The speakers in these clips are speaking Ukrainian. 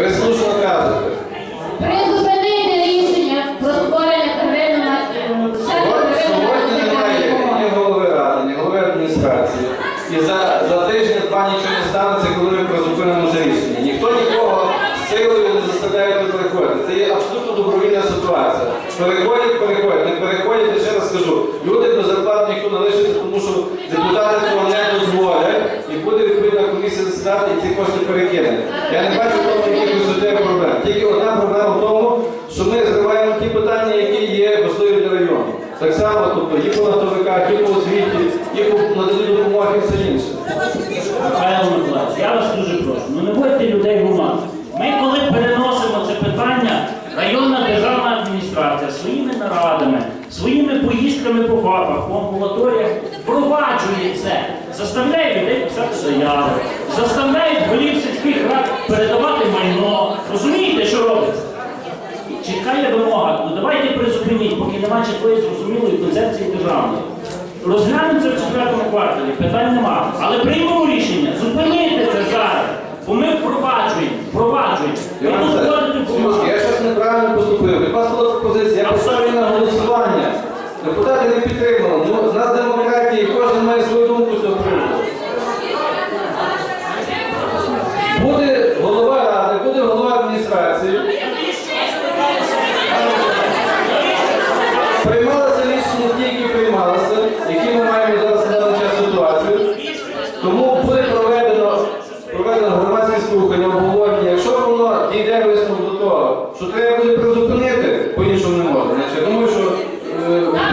Ви слушно кажете. Призупинити рішення про створення первинного Сьогодні немає ні голови ради, ні голови адміністрації. І за, за тиждень-два нічого не станеться, коли ми призупинимо це рішення. Ніхто нікого силою не заставляє переходити. Це є абсолютно добровільна ситуація. Переходять, переходять, не переходять, я ще раз скажу. Люди без зарплат ніхто не лишиться, тому що депутати цього не дозволять. І буде відповідна комісія засідати і ці кошти перекине. Я не бачу в тому якихось суттєвих проблем. Тільки одна проблема в тому, що ми зриваємо ті питання, які є важливі для району. Так само, тобто і по нафтовиках, і по освіті, і по наданню допомоги і все інше. Михайло Миколаївич, я вас дуже прошу, ну не будьте людей в. Ми коли переносимо це питання, районна державна адміністрація своїми нарадами, своїми поїздками по ФАПах, по амбулаторіях впроваджує це, заставляє людей писати заяви, заставляє голів сільських рад передавати майно. Розумієте, що робиться? Чітка є вимога. Ну давайте призупиніть, поки немає чіткої зрозумілої концепції державної. Розглянемо це в четвертому кварталі, питань нема. Але приймемо рішення, зупинити це зараз. Бо ми впроваджуємо, впроваджуємо. Ми. Я щось неправильно поступив. Від вас була пропозиція, я поставлю на голосування. Депутати не підтримали. Ну, у нас демократія, кожен має свою думку з цього приводу. Буде голова ради, буде голова адміністрації. Приймалися рішення ті, які приймалися, які ми маємо зараз на даний час ситуацію. Тому буде проведено, проведено громадське слухання, обговорення. Якщо воно дійде того, що треба буде призупинити, по-іншому не можна. Значить, я думаю, що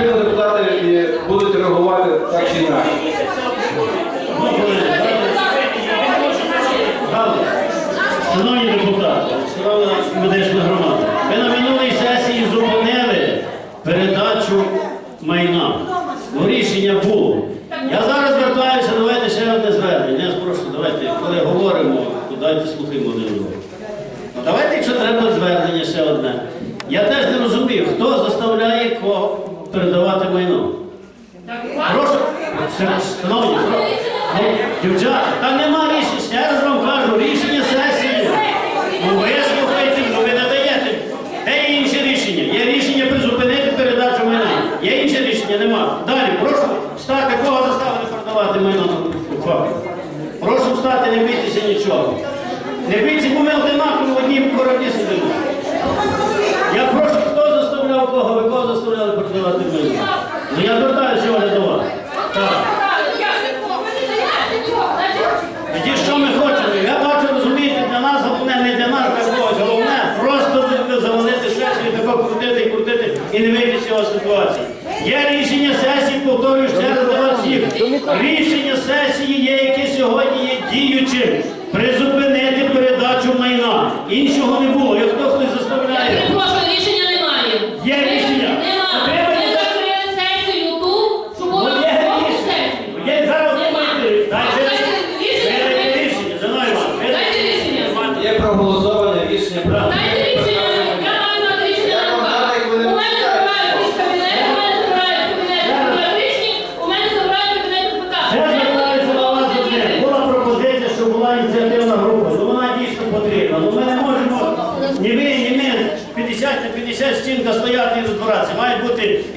е, депутати і будуть реагувати так чи інакше. Шановні депутати, шановна медична громада, ви на минулій сесії зупинили передачу майна. Рішення було. Я зараз звертаюся, давайте ще одне звернення. Я спрошу, давайте, коли говоримо, то дайте слухаємо один одного. Ну, Давайте, якщо треба звернення ще одне. Я теж не розумію, хто заставляє кого передавати майно. Прошу, шановні, прошу. Ну, Дівчата, та нема рішення, ще раз вам кажу, рішення сесії. Ну ви слухайте, ну ви не даєте. Де є інше рішення? Є рішення призупинити передачу майна. Є інше рішення, нема. Далі, прошу встати, кого заставили продавати майно на ФАПі. Прошу встати, не бійтеся нічого. Не бійтеся, бо ми одинаково в одній кораблі сидимо. Я прошу, хто заставляв кого, ви кого продавати майно? Ну я звертаюся сьогодні до вас. Так. Тоді що ми хочемо? Я бачу, розумієте, для нас головне не для нас для когось. Головне просто завалити сесію, тако крутити і крутити і не вийти з цього ситуації. Є рішення сесії, повторюю ще раз для вас всіх. Рішення сесії є, яке сьогодні є діючим.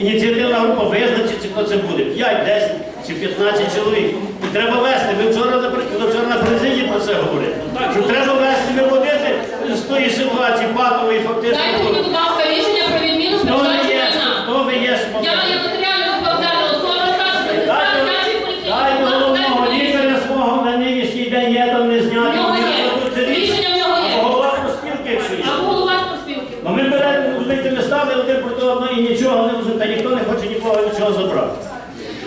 Ініціативна група, визначиться, хто це буде. 5, 10 чи 15 чоловік. І треба вести. Ми вчора, вчора на президії про це говорили. Що треба вести, виводити з тої ситуації патової фактично. Дайте мені, будь ласка, рішення про відміну Хто ви є? Хто ви є? Я є нотаріально відповідальна особа, старша Дайте дайте головного лікаря свого на нинішній день є там не зняти. Рішення в нього є. А голова проспілки, якщо є. Або голова спілки. Ну ми беремо, розумієте, ми ставили один проти одного і нічого не розуміємо, та ніхто не хоче нікого нічого забрати.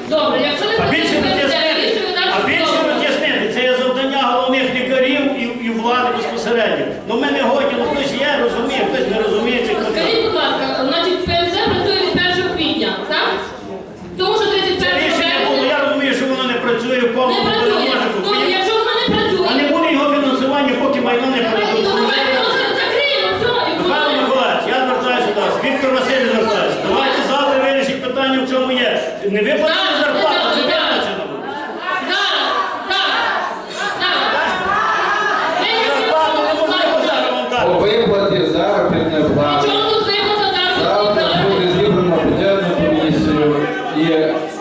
Добре, якщо не А більше роз'яснити, а більше роз'яснити, це є завдання головних лікарів і, і влади безпосередньо. Ну ми не годі, ну хтось є, розуміє, хтось не розуміє, чи хтось. Скажіть, будь ласка, значить, ПМС працює від 1 квітня, так? Тому що 31 Це рішення було, я розумію, що воно не працює в повному Не виплатили Так, зарплату, так. виплачено. Винесіть Зарплату всю не можливо зарплату. зараз вам дати. виплаті заробітної плати. Чому тут виплата Завтра заробітної буде зібрано бюджетну комісію і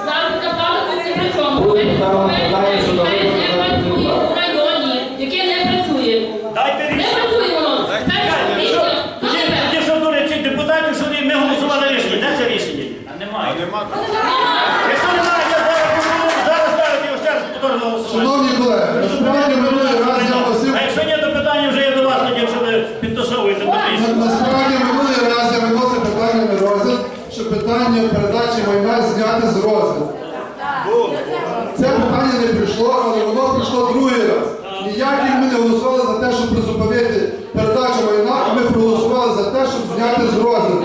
Заробітна плата тут не при чому. Питання щодо не заробітної працює плати. районі, яке не працює. Дайте Не рішення. працює воно. Чекайте, що? рішення. Тоді, тепер. тоді що дурять цих депутатів, що ми голосували рішення. Де це рішення? А немає. Питання передачі майна зняти з розгляду. Це питання не прийшло, але воно прийшло другий раз. Ніякі ми не голосували за те, щоб призупинити передачу майна, а ми проголосували за те, щоб зняти з розгляду.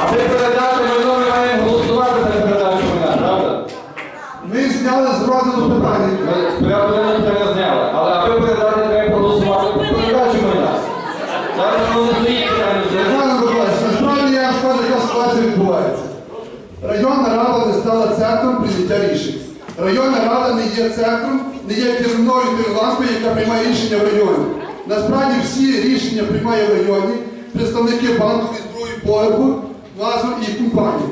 А ви передати майно ми маємо голосувати за передачу майна, правда? Ми зняли з розгляду питання. Насправді я вам скажу, яка ситуація відбувається. Районна рада не стала центром прийняття рішень. Районна рада не є центром, не є керівною тією ланкою, яка приймає рішення в районі. Насправді всі рішення приймає в районі представники банку із другої поверху, назву і компанії.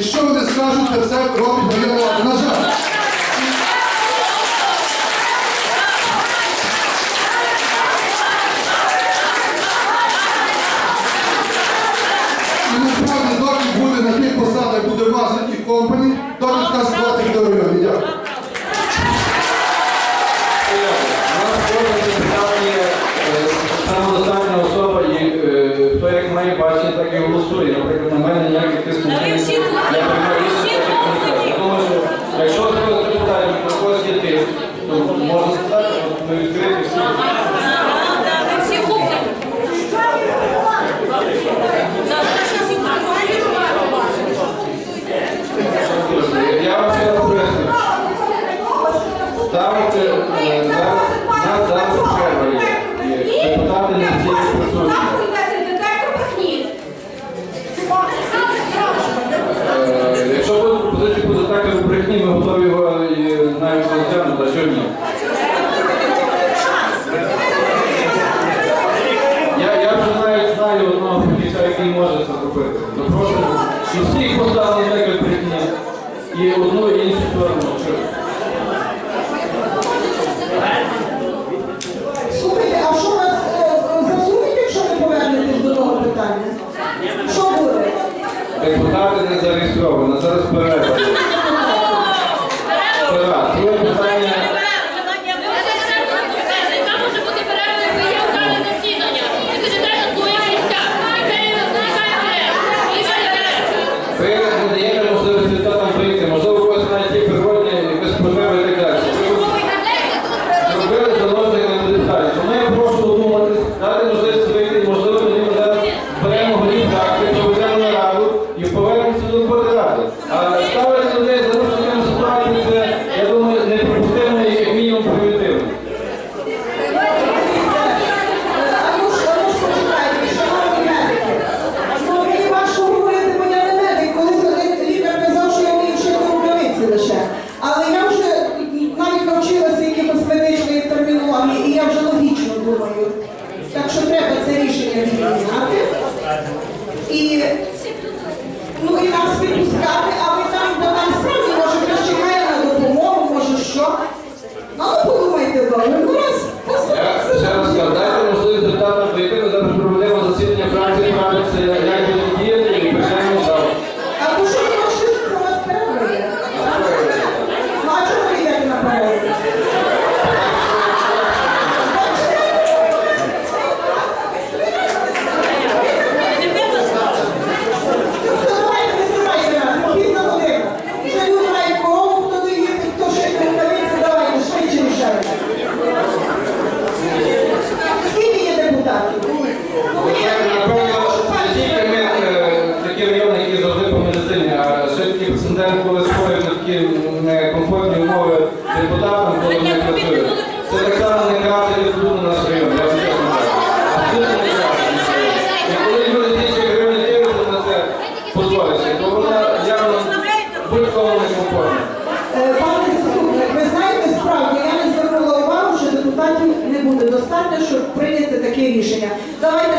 І що вони скажуть, це все робить районна рада. На жаль. І насправді, доки буде на тих посадах, буде маза і компанії, доки така ситуація буде в районі. Дякую. У нас кожен депутат є е, самодостатня особа, і е, хто як має бачення, так і голосує. Наприклад, на мене ніяких тиску немає. всі Я тут, приймаю всі рішення, так як тут. комітет. Я думаю, що якщо хтось з депутатів на когось є тиск, то можна сказати, що ми відкриті всі. Всі кухні. Я вам ще раз поясню. Ставити е, зараз, у нас зараз перерва є. І Депутати не всі присутні. Е, Якщо буде пропозиція буде так, як у брехні, ми готові його і навіть розглянути, а що ні. Я, я вже навіть знаю одного фахівця, який може це зробити. Запрошую. І всіх поставили так, як. І одну, і іншу сторону. Слухайте, а що вас е, засунуть, якщо не повернетесь до того питання? Що буде? Депутати не зареєстровані, зараз перерва. Рішення. Давайте